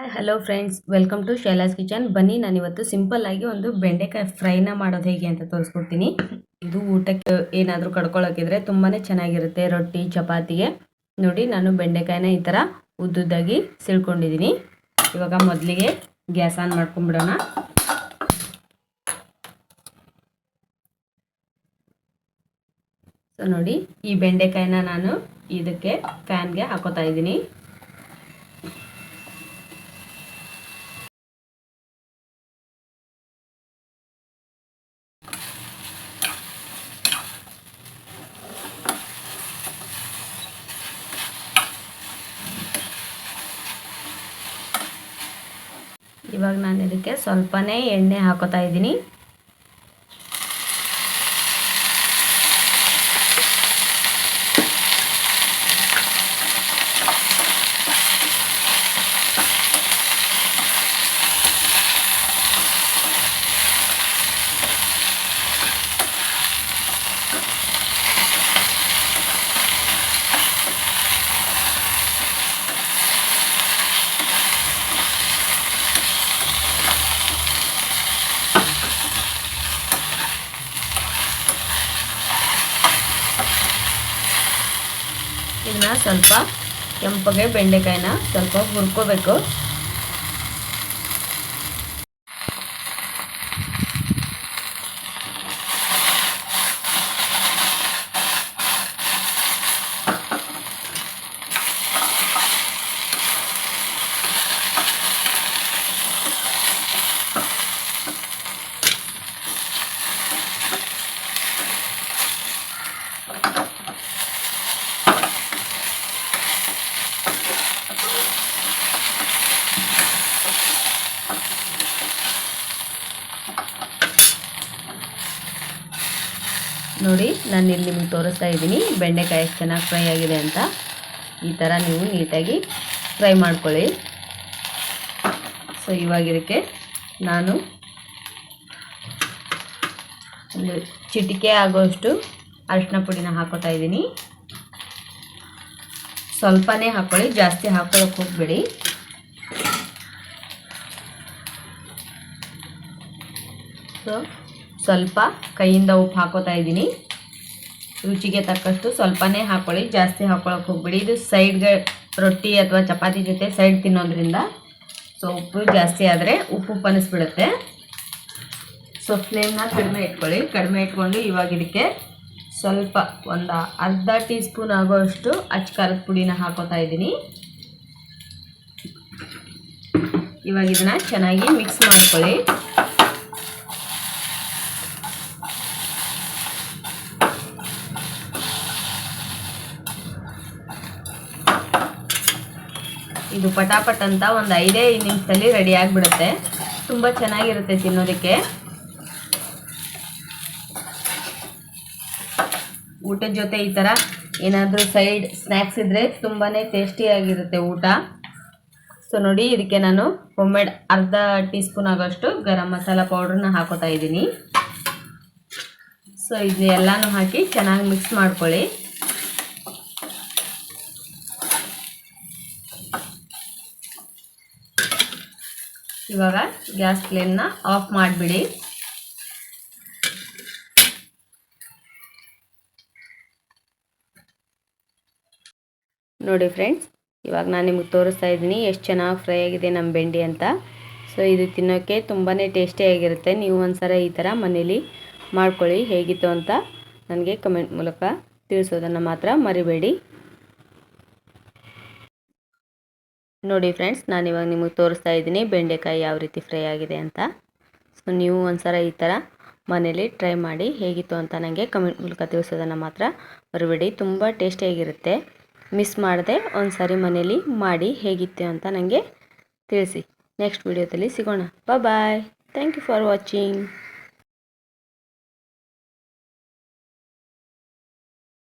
Hi hello friends welcome to Shaila's kitchen ಬನ್ನಿ ನಾನಿವತ್ತು simple ಆಗಿ ಒಂದು ಬೆಂಡೆಕಾಯಿ ಫ್ರೈನ ಮಾಡೋದು ಹೇಗೆ ಅಂತ ತೋರಿಸ್ಕೊಡ್ತೀನಿ. ಇದು ಊಟಕ್ಕೆ ಏನಾದರೂ ಕಡ್ಕೊಳ್ಳೋಕಿದ್ರೆ ತುಂಬಾ ಚೆನ್ನಾಗಿರುತ್ತೆ ರೊಟ್ಟಿ, ಚಪಾತಿಗೆ. ನೋಡಿ, ನಾನು ಬೆಂಡೆಕಾಯಿನ ಈ ಥರ ಉದ್ದುದ್ದಾಗಿ ಸಿಳ್ಕೊಂಡಿದ್ದೀನಿ ಇವಾಗ ಮೊದಲಿಗೆ ಗ್ಯಾಸ್ ಆನ್ ಮಾಡ್ಕೊಂಬಿಡೋಣ. ಸೊ ನೋಡಿ, ಈ ಬೆಂಡೆಕಾಯಿನ ನಾನು ಇದಕ್ಕೆ ಫ್ಯಾನ್ಗೆ ಹಾಕೋತಾ ಇದ್ದೀನಿ ಇವಾಗ ನಾನು ಇದಕ್ಕೆ ಸ್ವಲ್ಪನೇ ಎಣ್ಣೆ ಹಾಕೋತಾ ಇದ್ದೀನಿ. ಇದನ್ನ ಸ್ವಲ್ಪ ಕೆಂಪಗೆ ಬೆಂಡೆಕಾಯಿನ ಸ್ವಲ್ಪ ಹುರ್ಕೋಬೇಕು. ನೋಡಿ, ನಾನು ಇಲ್ಲಿ ನಿಮಗೆ ತೋರಿಸ್ತಾ ಇದ್ದೀನಿ. ಬೆಂಡೆಕಾಯಿ ಎಷ್ಟು ಚೆನ್ನಾಗಿ ಫ್ರೈ ಆಗಿದೆ ಅಂತ. ಈ ಥರ ನೀವು ನೀಟಾಗಿ ಫ್ರೈ ಮಾಡ್ಕೊಳ್ಳಿ. ಸೊ ಇವಾಗ ಇದಕ್ಕೆ ನಾನು ಒಂದು ಚಿಟಿಕೆ ಆಗೋಷ್ಟು ಅರಿಶಿನ ಪುಡಿನ ಹಾಕೋತಾ ಇದ್ದೀನಿ. ಸ್ವಲ್ಪನೇ ಹಾಕ್ಕೊಳ್ಳಿ ಜಾಸ್ತಿ ಹಾಕೊಳ್ಳೋಕೆ ಹೋಗಬೇಡಿ. ಸೊ ಸ್ವಲ್ಪ ಕೈಯಿಂದ ಉಪ್ಪು ಹಾಕೋತಾ ಇದ್ದೀನಿ. ರುಚಿಗೆ ತಕ್ಕಷ್ಟು ಸ್ವಲ್ಪನೇ ಹಾಕ್ಕೊಳ್ಳಿ ಜಾಸ್ತಿ ಹಾಕ್ಕೊಳಕ್ಕೆ ಹೋಗ್ಬಿಡಿ. ಇದು ಸೈಡ್ಗೆ ರೊಟ್ಟಿ ಅಥವಾ ಚಪಾತಿ ಜೊತೆ ಸೈಡ್ ತಿನ್ನೋದ್ರಿಂದ ಸೊ ಉಪ್ಪು ಜಾಸ್ತಿ ಆದರೆ ಉಪ್ಪು ಪನಿಸ್ಬಿಡುತ್ತೆ ಸೊ ಫ್ಲೇಮ್ನ ಕಡಿಮೆ ಇಟ್ಕೊಳ್ಳಿ. ಕಡಿಮೆ ಇಟ್ಕೊಂಡು ಇವಾಗ ಇದಕ್ಕೆ ಸ್ವಲ್ಪ ಒಂದು ಅರ್ಧ ಟೀ ಸ್ಪೂನ್ ಆಗೋಷ್ಟು ಅಚ್ಚ ಪುಡಿನ ಹಾಕೋತಾ ಇದ್ದೀನಿ. ಇವಾಗ ಇದನ್ನು ಚೆನ್ನಾಗಿ ಮಿಕ್ಸ್ ಮಾಡ್ಕೊಳ್ಳಿ. ಇದು ಪಟಾಪಟ್ ಅಂತ ಒಂದು ಐದೇ ನಿಮಿಷದಲ್ಲಿ ರೆಡಿ ಆಗಿಬಿಡುತ್ತೆ. ತುಂಬ ಚೆನ್ನಾಗಿರುತ್ತೆ ತಿನ್ನೋದಕ್ಕೆ. ಊಟದ ಜೊತೆ ಈ ಥರ ಏನಾದರೂ ಸೈಡ್ ಸ್ನ್ಯಾಕ್ಸ್ ಇದ್ದರೆ ತುಂಬಾ ಟೇಸ್ಟಿಯಾಗಿರುತ್ತೆ ಊಟ. ಸೊ ನೋಡಿ ಇದಕ್ಕೆ ನಾನು ಹೋಮ್ಮೇಡ್ ಅರ್ಧ ಟೀ ಸ್ಪೂನ್ ಆಗೋಷ್ಟು ಗರಂ ಮಸಾಲ ಪೌಡ್ರನ್ನ ಹಾಕೋತಾ ಇದ್ದೀನಿ. ಸೊ ಇದು ಎಲ್ಲನೂ ಹಾಕಿ ಚೆನ್ನಾಗಿ ಮಿಕ್ಸ್ ಮಾಡ್ಕೊಳ್ಳಿ. ಇವಾಗ ಗ್ಯಾಸ್ ಫ್ಲೇಮ್ನ ಆಫ್ ಮಾಡಿಬಿಡಿ. ನೋಡಿ ಫ್ರೆಂಡ್ಸ್, ಇವಾಗ ನಾನು ನಿಮಗೆ ತೋರಿಸ್ತಾ ಇದ್ದೀನಿ ಎಷ್ಟು ಚೆನ್ನಾಗಿ ಫ್ರೈ ಆಗಿದೆ ನಮ್ಮ ಬೆಂಡಿ ಅಂತ. ಸೊ ಇದು ತಿನ್ನೋಕ್ಕೆ ತುಂಬಾ ಟೇಸ್ಟಿಯಾಗಿರುತ್ತೆ ನೀವು ಒಂದ್ಸಲ ಈ ಥರ ಮನೇಲಿ ಮಾಡ್ಕೊಳ್ಳಿ ಹೇಗಿತ್ತು ಅಂತ ನನಗೆ ಕಮೆಂಟ್ ಮೂಲಕ ತಿಳಿಸೋದನ್ನು ಮಾತ್ರ ಮರಿಬೇಡಿ. ನೋಡಿ ಫ್ರೆಂಡ್ಸ್ ನಾನು ಇವಾಗ ನಿಮಗೆ ತೋರಿಸ್ತಾ ಇದ್ದೀನಿ ಬೆಂಡೆಕಾಯಿ ಯಾವ ರೀತಿ ಫ್ರೈ ಆಗಿದೆ ಅಂತ. ಸೊ ನೀವು ಒಂದ್ಸಲ ಈ ಥರ ಮನೇಲಿ ಟ್ರೈ ಮಾಡಿ ಹೇಗಿತ್ತು ಅಂತ ನನಗೆ ಕಮೆಂಟ್ ಮೂಲಕ ತಿಳಿಸೋದನ್ನು ಮಾತ್ರ ಮರಿಬೇಡಿ. ತುಂಬ ಟೇಸ್ಟಿಯಾಗಿರುತ್ತೆ ಮಿಸ್ ಮಾಡದೆ ಒಂದು ಸಾರಿ ಮನೇಲಿ ಮಾಡಿ ಹೇಗಿತ್ತು ಅಂತ ನನಗೆ ತಿಳಿಸಿ. ನೆಕ್ಸ್ಟ್ ವಿಡಿಯೋದಲ್ಲಿ ಸಿಗೋಣ. Bye thank you for watching